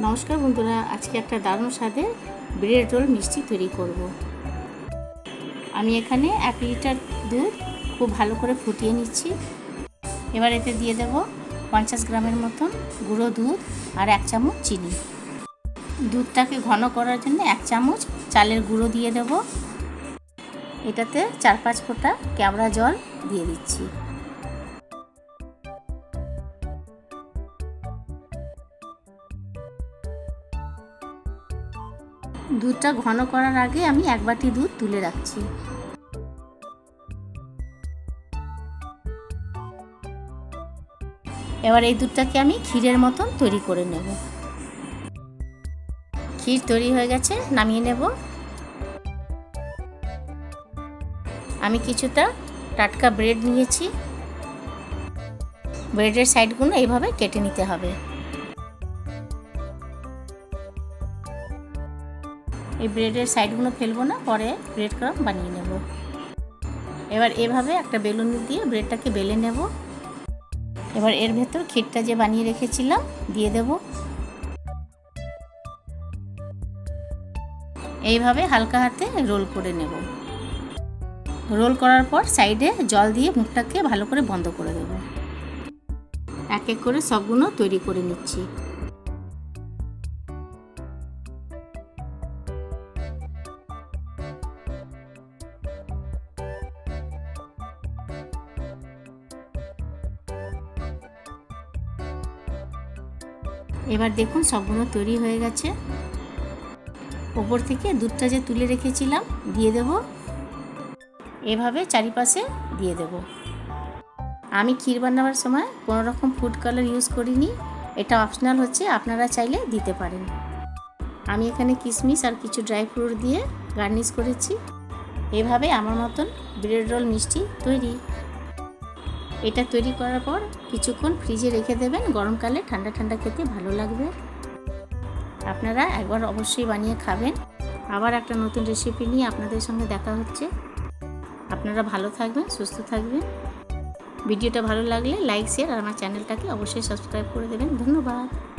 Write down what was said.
নমস্কার বন্ধুরা, আজকে একটা দারুণ স্বাদে ব্রেড রোল মিষ্টি তৈরি করব। আমি এখানে এক লিটার দুধ খুব ভালো করে ফুটিয়ে নিচ্ছি। এবার এতে দিয়ে দেব পঞ্চাশ গ্রামের মতন গুঁড়ো দুধ আর এক চামচ চিনি। দুধটাকে ঘন করার জন্য এক চামচ চালের গুঁড়ো দিয়ে দেব। এটাতে চার পাঁচ ফোঁটা কেওড়া জল দিয়ে দিচ্ছি। দুধটা ঘন করার আগে আমি এক বাটি দুধ তুলে রাখছি। এবার এই দুধটাকে আমি ক্ষীরের মতন তৈরি করে নেব। ক্ষীর তৈরি হয়ে গেছে, নামিয়ে নেব। আমি কিছুটা টাটকা ব্রেড নিয়েছি। ব্রেডের সাইডগুলো এইভাবে কেটে নিতে হবে। এই ব্রেডের সাইডগুলো ফেলব না, পরে ব্রেড ক্রাম বানিয়ে নেব। এবার এভাবে একটা বেলুন দিয়ে ব্রেডটাকে বেলে নেব। এবার এর ভেতর ক্ষীরটা যে বানিয়ে রেখেছিলাম, দিয়ে দেব। এইভাবে হালকা হাতে রোল করে নেব। রোল করার পর সাইডে জল দিয়ে মুখটাকে ভালো করে বন্ধ করে দেব। এক এক করে সবগুলো তৈরি করে নিচ্ছি। এবার দেখুন সবগুলো তৈরি হয়ে গেছে। ওপর থেকে দুধটা যে তুলে রেখেছিলাম, দিয়ে দেব। এভাবে চারিপাশে দিয়ে দেব। আমি ক্ষীর বানাবার সময় কোনো রকম ফুড কালার ইউজ করিনি। এটা অপশনাল হচ্ছে, আপনারা চাইলে দিতে পারেন। আমি এখানে কিশমিশ আর কিছু ড্রাই ফ্রুট দিয়ে গার্নিশ করেছি। এভাবে আমার মতন ব্রেড রোল মিষ্টি তৈরি। এটা তৈরি করার পর কিছুক্ষণ ফ্রিজে রেখে দেবেন। গরমকালে ঠান্ডা ঠান্ডা খেতে ভালো লাগবে। আপনারা একবার অবশ্যই বানিয়ে খাবেন। আবার একটা নতুন রেসিপি নিয়ে আপনাদের সঙ্গে দেখা হচ্ছে। আপনারা ভালো থাকবেন, সুস্থ থাকবেন। ভিডিওটা ভালো লাগলে লাইক শেয়ার আর আমার চ্যানেলটাকে অবশ্যই সাবস্ক্রাইব করে দেবেন। ধন্যবাদ।